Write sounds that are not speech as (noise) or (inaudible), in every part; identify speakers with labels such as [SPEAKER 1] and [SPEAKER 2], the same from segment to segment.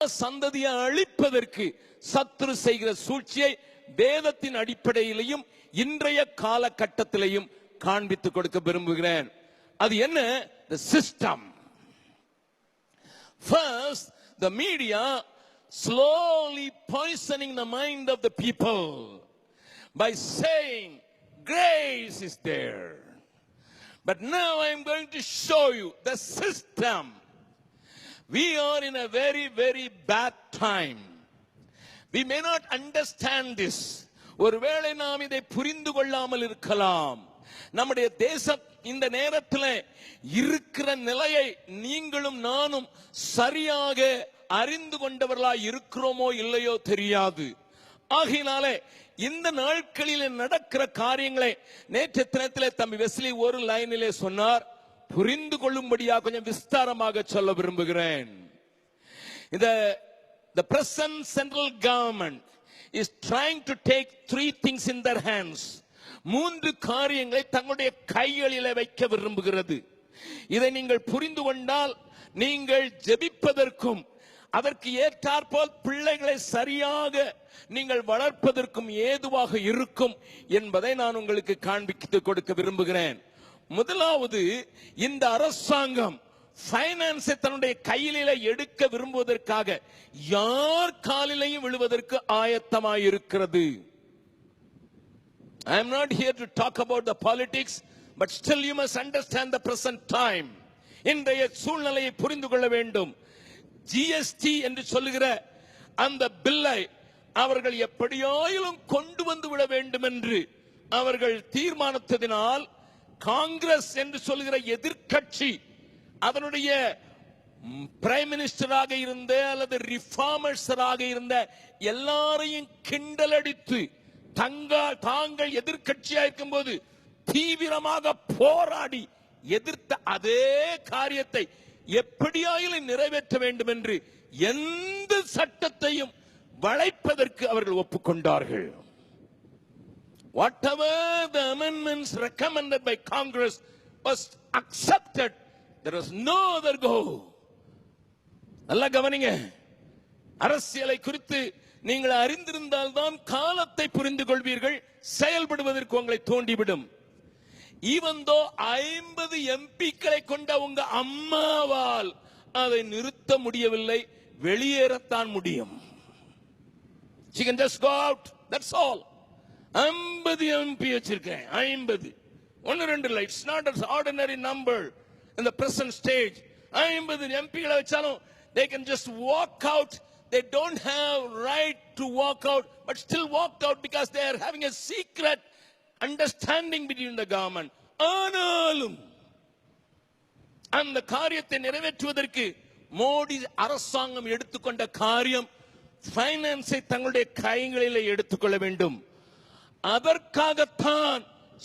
[SPEAKER 1] சந்ததியை அழிப்பதற்கு சத்துரு செய்கிற சூழ்ச்சியை வேதத்தின் அடிப்படையிலையும் இன்றைய காலகட்டத்திலையும் காண்பித்துக் கொடுக்க விரும்புகிறேன் அது என்ன system first the media slowly poisoning the mind of the people by saying grace is there but now I am going to show you the system We are in a very, very bad time. We may not understand this. ஒருவேளை நாம் இதை புரிந்து கொள்ளாமல் இருக்கலாம் நம்முடைய தேசம் இந்த நேரத்தில் இருக்கிற நிலையை நீங்களும் நானும் சரியாக அறிந்து கொண்டவர்களாய் இருக்கிறோமோ இல்லையோ தெரியாது ஆகையினாலே இந்த நாட்களில் நடக்கிற காரியங்களை நேற்று தினத்தில் தம்பி வெஸ்லி ஒரு லைனிலே சொன்னார் புரிந்து கொள்ளும்படியாக கொஞ்சம் விஸ்தாரமாக சொல்ல விரும்புகிறேன். இந்த the present central government is trying to take three things in their hands மூன்று காரியங்களை தங்களுடைய கைகளிலே வைக்க விரும்புகிறது. இதை நீங்கள் புரிந்து கொண்டால் நீங்கள் ஜெபிப்பதற்கும் அதற்கு ஏற்றாற்போல் பிள்ளைகளை சரியாக நீங்கள் வளர்ப்பதற்கும் ஏதுவாக இருக்கும் என்பதை நான் உங்களுக்கு காண்பித்து கொடுக்க விரும்புகிறேன். முதலாவது இந்த அரசாங்கம் பைனான்ஸை தன்னுடைய கையில எடுக்க விரும்புவதற்காக யார் காலிலையும் விழுவதற்கு ஆயத்தமாயிருக்கிறது. I am not here to talk about the politics but still you must understand the present time இன்றைய சூழ்நிலையை புரிந்து கொள்ள வேண்டும். ஜிஎஸ்டி என்று சொல்லுகிற அந்த பில்லை அவர்கள் எப்படியாயிலும் கொண்டு வந்து விட வேண்டும் என்று அவர்கள் தீர்மானித்ததினால் காங்கிரஸ் என்று சொல்கிற எதிர்க்கட்சி அதனுடைய பிரைம் மினிஸ்டராக இருந்த அல்லது ரிஃபார்மர்ஸராக இருந்த எல்லாரையும் கிண்டலடித்து தங்கள் தாங்கள் எதிர்க்கட்சியாக இருக்கும் போது தீவிரமாக போராடி எதிர்த்த அதே காரியத்தை எப்படியாயிலும் நிறைவேற்ற வேண்டும் என்று எந்த சட்டத்தையும் வளைப்பதற்கு அவர்கள் ஒப்புக்கொண்டார்கள். Whatever the amendments recommended by Congress was accepted. There was no other go. நல்லா கவனிங்க அரசியலை குறித்து நீங்கள் அறிந்திருந்தால் தான் காலத்தை புரிந்து கொள்வீர்கள் செயல்படுவதற்கு உங்களை தூண்டிவிடும் ஈவந்தோ ஐம்பது எம்பிக்களை கொண்ட உங்க அம்மாவால் அதை நிறுத்த முடியவில்லை வெளியேறத்தான் முடியும் she can just go out that's all ஐம்பது எம்பி வச்சிருக்கேன். ஐம்பது. ஒன்னு ரெண்டு இல்லை it's not as ordinary number இந்த பிரசன்ட் ஸ்டேஜ் ஐம்பது எம்பிகளை வச்சாலும் they can just walk out they don't have right to walk out but still walk out because they are having a secret understanding between the government ஆனாலும் அந்த காரியத்தை நிறைவேற்றுவதற்கு மோடி அரசாங்கம் எடுத்துக்கொண்ட காரியம் பைனான்ஸை தங்களுடைய கைகளில் எடுத்துக்கொள்ள வேண்டும். அதற்காகத்தான்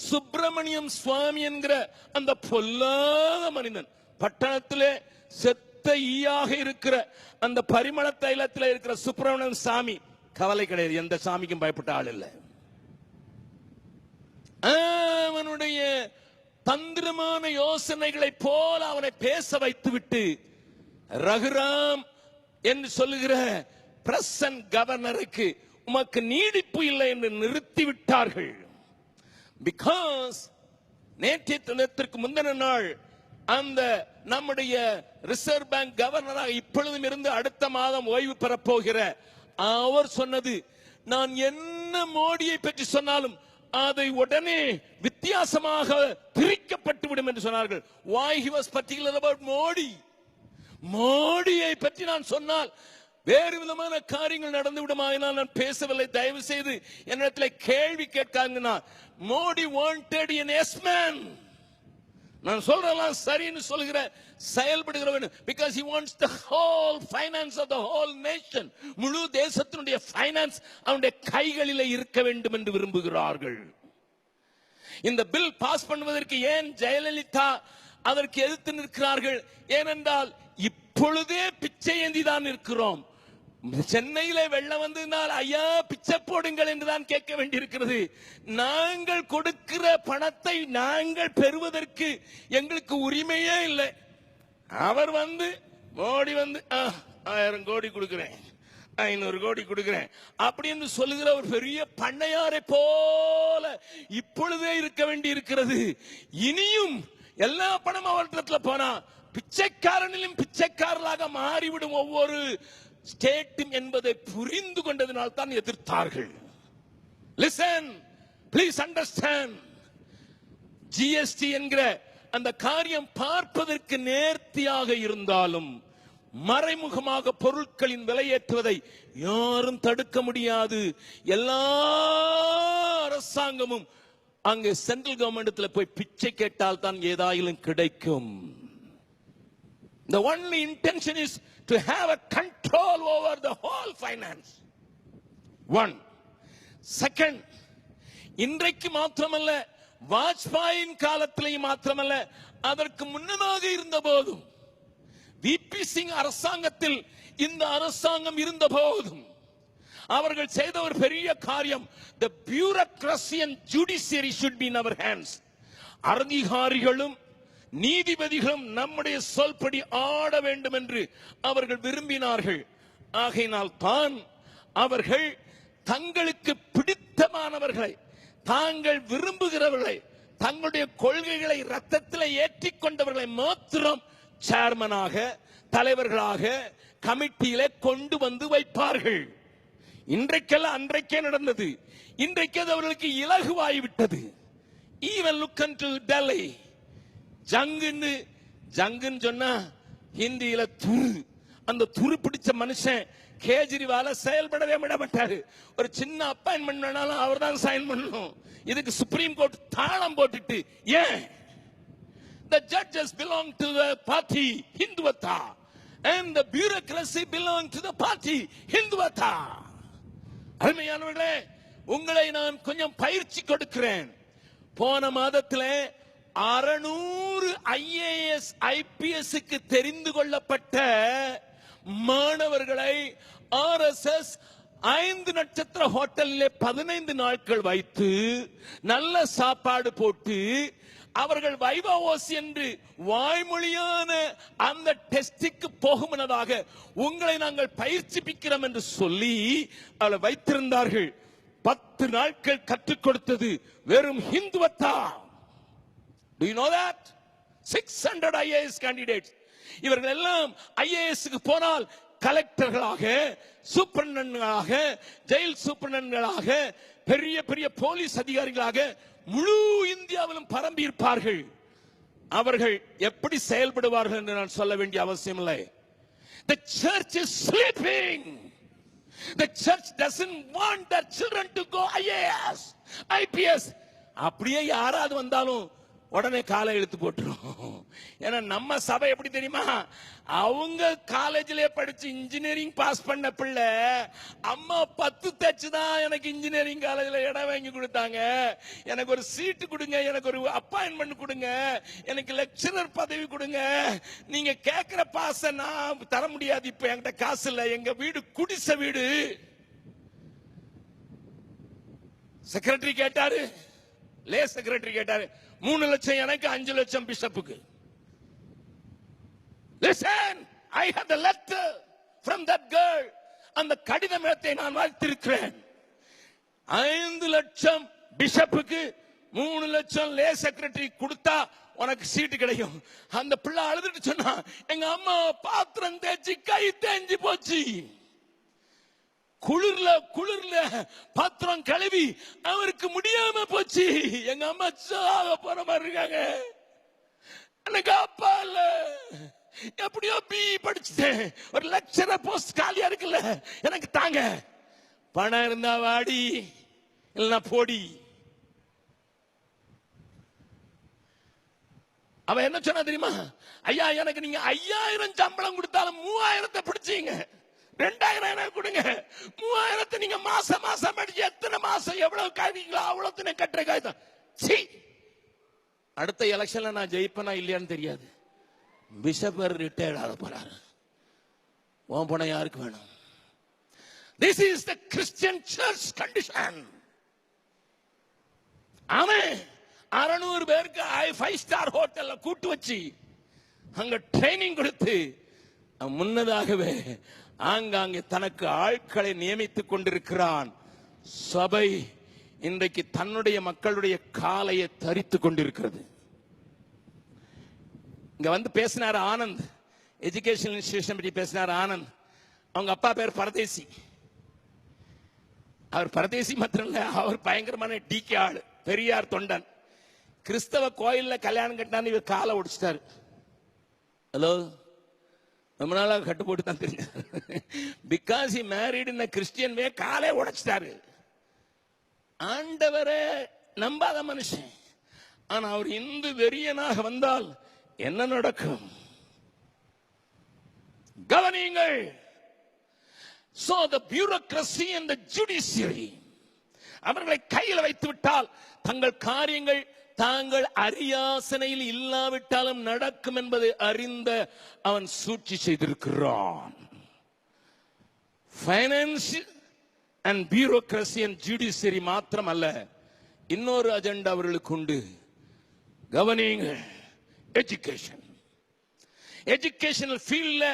[SPEAKER 1] சுப்பிரமணியம் சுவாமி என்கிற அந்த பொல்லாத மனிதன் பட்டணத்திலே செத்த ஈயாக இருக்கிற அந்த பரிமள தைலத்தில் இருக்கிற சுப்பிரமணியம் சாமி கவலை கிடையாது எந்த சாமிக்கும் பயப்பட்ட ஆள் இல்லை. அவனுடைய தந்திரமான யோசனைகளை போல அவனை பேச வைத்துவிட்டு ரகுராம் என்று சொல்லுகிற பிரசன் கவர்னருக்கு உமக்கு நீடிப்பு இல்லை என்று நிறுத்திவிட்டார்கள். பிகாஸ் நேற்றைய தினத்திற்கு முந்தின நாள் அந்த நம்முடைய ரிசர்வ் பேங்க் கவர்னராக இப்பொழுதும் இருந்து அடுத்த மாதம் ஓய்வு பெறப்போகிற அவர் சொன்னது நான் என்ன மோடியை பற்றி சொன்னாலும் அதை உடனே வித்தியாசமாக பிரிக்கப்பட்டு விடும் என்று சொன்னார்கள். Why he was particular about Modi? மோடியை பற்றி நான் சொன்னால் வேறு விதமான காரியங்கள் நடந்து விடுமாயினால் நான் பேசவில்லை. தயவு செய்து என்னிடத்தில் கேள்வி கேட்காங்கன்னா Modi wanted an yes man நான் சொல்றதெல்லாம் சரின்னு சொல்கிற செயல்படுகிறவன். Because he wants the whole finance of the whole nation முழு தேசத்தினுடைய ஃபைனான்ஸ் அவனுடைய கைகளில் இருக்க வேண்டும் என்று விரும்புகிறார்கள். இந்த பில் பாஸ் பண்ணுவதற்கு ஏன் ஜெயலலிதா அதற்கு எதிர்த்து நிற்கிறார்கள்? ஏனென்றால் இப்பொழுதே பிச்சை ஏந்தி தான் இருக்கிறோம் சென்னையில வெள்ளம் வந்ததுனால் ஐயா பிச்சை போடுங்கள் என்றுதான் கேட்க வேண்டியிருக்கிறது. நாங்கள் கொடுக்கிற பணத்தை நாங்கள் பெறுவதற்கு எங்களுக்கு உரிமையே இல்லை. அவர் வந்து மோடி வந்து "ஆ, ஆயிரம் கோடி கொடுக்கிறேன் ஐநூறு கோடி கொடுக்கிறேன் அப்படின்னு சொல்லுகிற ஒரு பெரிய பண்ணையாரை போல இப்பொழுதே இருக்க வேண்டி இருக்கிறது இனியும் எல்லா பணமும் அவர்கிட்ட போனா பிச்சைக்காரனிலும் பிச்சைக்காரர்களாக மாறிவிடும் ஒவ்வொரு ஸ்டேட்டும் என்பதை புரிந்து கொண்டதினால் தான் எதிர்த்தார்கள். லிசன் பிளீஸ் அண்டர்ஸ்டாண்ட் ஜிஎஸ்டி என்கிற அந்த காரியம் பார்ப்பதற்கு நேர்த்தியாக இருந்தாலும் மறைமுகமாக பொருட்களின் விலையேற்றுவதை யாரும் தடுக்க முடியாது. எல்லா அரசாங்கமும் அங்கே சென்ட்ரல் கவர்மெண்ட்ல போய் பிச்சை கேட்டால் தான் ஏதாயிலும் கிடைக்கும். The only intention is to have a control over the whole finance. One. Second, இன்றைக்கு மாத்திரமல்ல வாஜ்பாயின் காலத்திலையும் மாத்திரமல்ல அதற்கு முன்னதாக இருந்த போதும் விபி சிங் அரசாங்கத்தில் இந்த அரசாங்கம் இருந்த போதும் அவர்கள் செய்த ஒரு பெரிய காரியம் the bureaucracy and judiciary should be அவர் ஹேண்ட்ஸ் hands அதிகாரிகளும் நீதிபதிகளும் நம்முடைய சொல்படி ஆட வேண்டும் என்று அவர்கள் விரும்பினார்கள். ஆகையினால் தான் அவர்கள் தங்களுக்கு பிடித்தமானவர்களை தாங்கள் விரும்புகிறவர்களை தங்களுடைய கொள்கைகளை ரத்தத்தில் ஏற்றி கொண்டவர்களை மாத்திரம் சேர்மனாக தலைவர்களாக கமிட்டியில கொண்டு வந்து வைப்பார்கள். இன்றைக்கெல்லாம் அன்றைக்கே நடந்தது. இன்றைக்கு அது அவர்களுக்கு இலகுவாகிவிட்டது ஈவன் லுக் அண்ட் டெல்லி ஜங்குன்னு ஜங்குன்னு சொன்னா ஹிந்தியில துரு. அந்த துரு பிடிச்ச மனுஷன் கேஜ்ரிவால செயல்படவே விட ஒரு சின்ன அப்பாயின்மெண்ட் வேணாலும் அவர் தான் சைன் பண்ணணும். இதுக்கு சுப்ரீம் கோர்ட் தாளம் போட்டுட்டு ஏன்? The judges belong to the party ஹிந்துவத்தா and the bureaucracy belong to the party Hindutva அருமையானவர்களே உங்களை நான் கொஞ்சம் பயிற்சி கொடுக்கிறேன். போன மாதத்திலே அறுநூறு ஐஏஎஸ் ஐபிஎஸ்க்கு தெரிந்து கொள்ளப்பட்ட மாணவர்களை ஆர்எஸ்எஸ் ஐந்து நட்சத்திர ஹோட்டலிலே பதினைந்து நாட்கள் வைத்து நல்ல சாப்பாடு போட்டு அவர்கள் வைவாவோஸ் என்று வாய்மொழியான அந்த டெஸ்டிக்கு போகுமனதாக உங்களை நாங்கள் பயிற்சிப்பிக்கிறோம் என்று சொல்லி அவளை வைத்திருந்தார்கள். பத்து நாட்கள் கற்றுக் கொடுத்தது வெறும் to you know that six hundred IAS candidates இவர்கள் எல்லாம் ஐஏஎஸ்க்கு போனால் கலெக்டர்களாக சூப்பரண்டாக ஜெயில் சூப்பரண்டாக பெரிய பெரிய போலீஸ் அதிகாரிகளாக முழு இந்தியாவிலும் பரம்பி இருப்பார்கள் அவர்கள் எப்படி செயல்படுவார்கள் என்று நான் சொல்ல வேண்டிய அவசியம் இல்லை The church is sleeping. The church doesn't want their children to go IAS, IPS. அப்படியே யாராவது வந்தாலும் உடனே காலை இழுத்து போட்டுரும். ஏன்னா நம்ம சபை எப்படி தெரியுமா? அவங்க காலேஜ்லயே படிச்சு இன்ஜினியரிங் பாஸ் பண்ண பிள்ளை அம்மா பத்து தச்சு தான் எனக்கு இன்ஜினியரிங் காலேஜ்ல இடம் வாங்கி கொடுத்தாங்க. எனக்கு ஒரு சீட்டு கொடுங்க எனக்கு ஒரு அப்பாயின்மெண்ட் கொடுங்க எனக்கு லெக்சரர் பதவி கொடுங்க. நீங்க கேட்கிற பாச நான் தர முடியாது. இப்ப என்கிட்ட காசு இல்லை. எங்க வீடு குடிசை வீடு. செக்ரட்டரி கேட்டாரு லே செக்ரட்டரி கேட்டாரு மூணு லட்சம் எனக்கு அஞ்சு லட்சம் பிஷப்புக்கு. Listen I have the letter from that girl அந்த இடத்தை நான் வைத்திருக்கிறேன் ஐந்து லட்சம் பிஷப்புக்கு மூணு லட்சம் லே செக்ரட்டரி கொடுத்தா உனக்கு சீட்டு கிடைக்கும். அந்த பிள்ளை அழுதுட்டு சொன்னா எங்க அம்மா பாத்திரம் தேய்ச்சி கை தேஞ்சு போச்சு. குளிர்ல குளிர்ல பாத்திரம் கழுவி அவருக்கு முடியாம போச்சு. எங்க அம்மா சாக போற மாதிரி இருக்காங்க. எனக்கு அப்பா இல்ல எப்படியோ பி படிச்சுட்டேன். ஒரு லட்சர போஸ்ட் காலியா இருக்குல்ல எனக்கு தாங்க. பணம் இருந்தா வாடி இல்லைன்னா போடி. அவன் என்ன சொன்னா தெரியுமா? ஐயா எனக்கு நீங்க ஐயாயிரம் சம்பளம் கொடுத்தாலும் மூவாயிரத்தை பிடிச்சீங்க. ரெண்டாயிரம் எனக்கு கொடுங்க. மூவாயிரத்தை நீங்க மாசம் மாசம் அடிச்சு எத்தனை மாசம் எவ்வளவு காய்வீங்களோ அவ்வளவு கட்டுற காய்தான். சி. அடுத்த எலெக்ஷன்ல நான் ஜெயிப்பேனா இல்லையான்னு தெரியாது. பிஷப்பர் ரிட்டையர்ட் ஆக போறாரு. உன் பணம் யாருக்கு வேணும்? This is the Christian church condition அவன் அறுநூறு பேருக்கு ஃபைவ் ஸ்டார் ஹோட்டல்ல கூட்டு வச்சு அங்க ட்ரைனிங் கொடுத்து முன்னதாகவே ஆங்காங்கே தனக்கு ஆட்களை நியமித்துக் கொண்டிருக்கிறான். சபை இன்றைக்கு தன்னுடைய மக்களுடைய காலையை தரித்து கொண்டிருக்கிறது. இங்க வந்து பேசினார் ஆனந்த். எஜுகேஷன் இன்ஸ்டிடியூஷன் பற்றி பேசினார் ஆனந்த். அவங்க அப்பா பேர் பரதேசி. அவர் பரதேசி மாத்திரம் இல்ல அவர் பயங்கரமான டிகே ஆள் பெரியார் தொண்டன். கிறிஸ்தவ கோயில்ல கல்யாணம் கட்டினான்னு இவர் காலை ஒடிச்சிட்டாரு ஹலோ ரொம்ப நாளாக கட்டு போட்டு தான் தெரிஞ்சார் பிகாஸ் he இந்த கிறிஸ்டியன் வே காலே உடைச்சிட்டாரு. ஆண்டவரை நம்பாத மனுஷன். ஆனா அவர் இந்து வெறியனாக வந்தால் என்ன நடக்கும்? கவனியுங்கள். So the bureaucracy and the judiciary அவர்களை கையில் வைத்து விட்டால் தங்கள் காரியங்கள் தாங்கள் அரியாசனையில் இல்லாவிட்டாலும் நடக்கும் என்பதை அறிந்த அவன் சூழ்ச்சி செய்திருக்கிறான். Finance and bureaucracy and judiciary மாத்திரமல்ல இன்னொரு அஜெண்டா அவர்களுக்கு உண்டு. கவனியுங்கள் எஜுகேஷன் எஜுகேஷனல் ஃபீல்ட்ல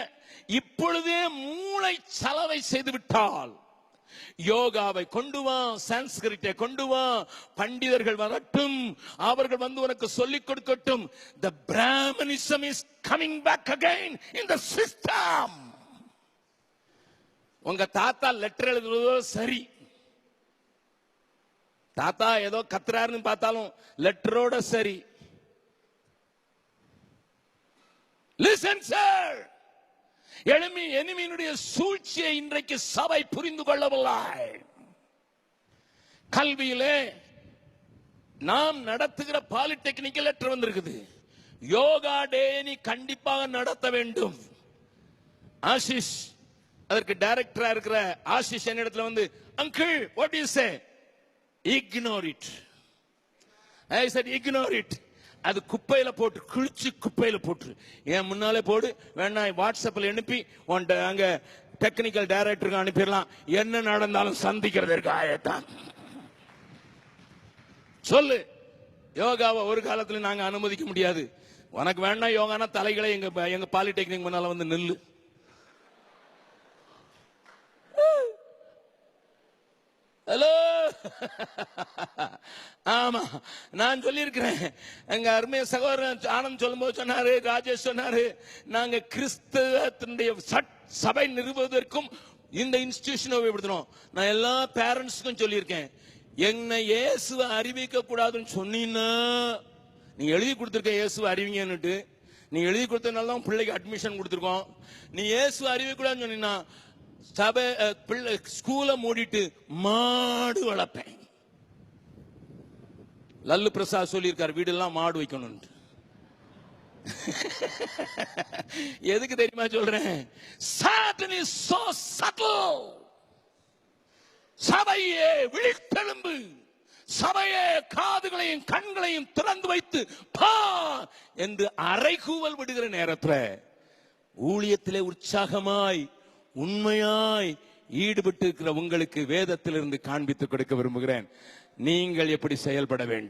[SPEAKER 1] இப்பொழுதே மூளை சலவை செய்து விட்டால் யோகாவை கொண்டு வா சான்ஸ்கிரிட்டை கொண்டு வா பண்டிதர்கள் வரட்டும் அவர்கள் வந்து உனக்கு சொல்லிக் கொடுக்கட்டும். The Brahminism is coming back again in the system உங்க தாத்தா லெட்டர் எழுதுறதோ சரி. தாத்தா ஏதோ கத்துறாருன்னு பார்த்தாலும் லெட்டரோட சரி. லிசன் சார் எளிமை எனிமையினுடைய சூழ்ச்சியை இன்றைக்கு சபை புரிந்து கொள்ளவில்லை. கல்வியிலே நாம் நடத்துகிற பாலிடெக்னிக்கல் லெட்டர் வந்திருக்குது. யோகா டே நீ கண்டிப்பாக நடத்த வேண்டும். ஆசிஷ் அதற்கு டைரக்டரா இருக்கிற ஆசிஷ் என்னிடத்துல வந்து uncle what is ignore it I said ignore it அது குப்பையில போட்டு கிழிச்சு குப்பையில போட்டு என் முன்னாலே போடு வேணா வாட்ஸ்அப்ல அனுப்பி உன்ட அங்க டெக்னிக்கல் டைரக்டருக்கு அனுப்பிடலாம். என்ன நடந்தாலும் சந்திக்கிறதற்கு ஆயத்தான் சொல்லு. யோகாவை ஒரு காலத்துல நாங்க அனுமதிக்க முடியாது. உனக்கு வேணா யோகானா தலைகளை எங்க எங்க பாலிடெக்னிக் முன்னால வந்து நில்லு ஹலோ (laughs) ஆமா நான் சொல்லியிருக்கிறேன். எங்க அருமைய சகோதரன் ஆனந்த் சொல்லும்போது சொன்னாரு ராஜேஷ் சொன்னாரு நாங்க கிறிஸ்தவத்தினுடைய சட்- சபை நிறுவுவதற்கும் இந்த இன்ஸ்டிடியூஷனை உபயோகப்படுத்தணும் நான் எல்லா பேரண்ட்ஸுக்கும் சொல்லியிருக்கேன். என்னை இயேசுவை அறிவிக்க கூடாதுன்னு சொன்னீங்கன்னா நீ எழுதி கொடுத்துருக்க இயேசுவை அறிவிங்கன்னுட்டு நீ எழுதி கொடுத்ததுனால தான் பிள்ளைக்கு அட்மிஷன் கொடுத்துருக்கோம். நீ இயேசுவை அறிவிக்க கூடாதுன்னு சொன்னீங்கன்னா சபை பிள்ளை ஸ்கூலை மூடிட்டு மாடு வளர்ப்பேன். லல்லு பிரசாத் சொல்லியிருக்கார் வீடெல்லாம் மாடு வைக்கணும்னு (laughs) எதுக்கு தெரியுமா சொல்றேன்? Satan is so subtle. சபையே விழித்தெலும்பு. சபையே காதுகளையும் கண்களையும் திறந்து வைத்து பா! என்று அரைகூவல் விடுகிற நேரத்துல ஊழியத்திலே உற்சாகமாய் உண்மையாய் ஈடுபட்டு இருக்கிற உங்களுக்கு வேதத்திலிருந்து காண்பித்துக் கொடுக்க விரும்புகிறேன். நீங்கள் எப்படி செயல்பட வேண்டும்?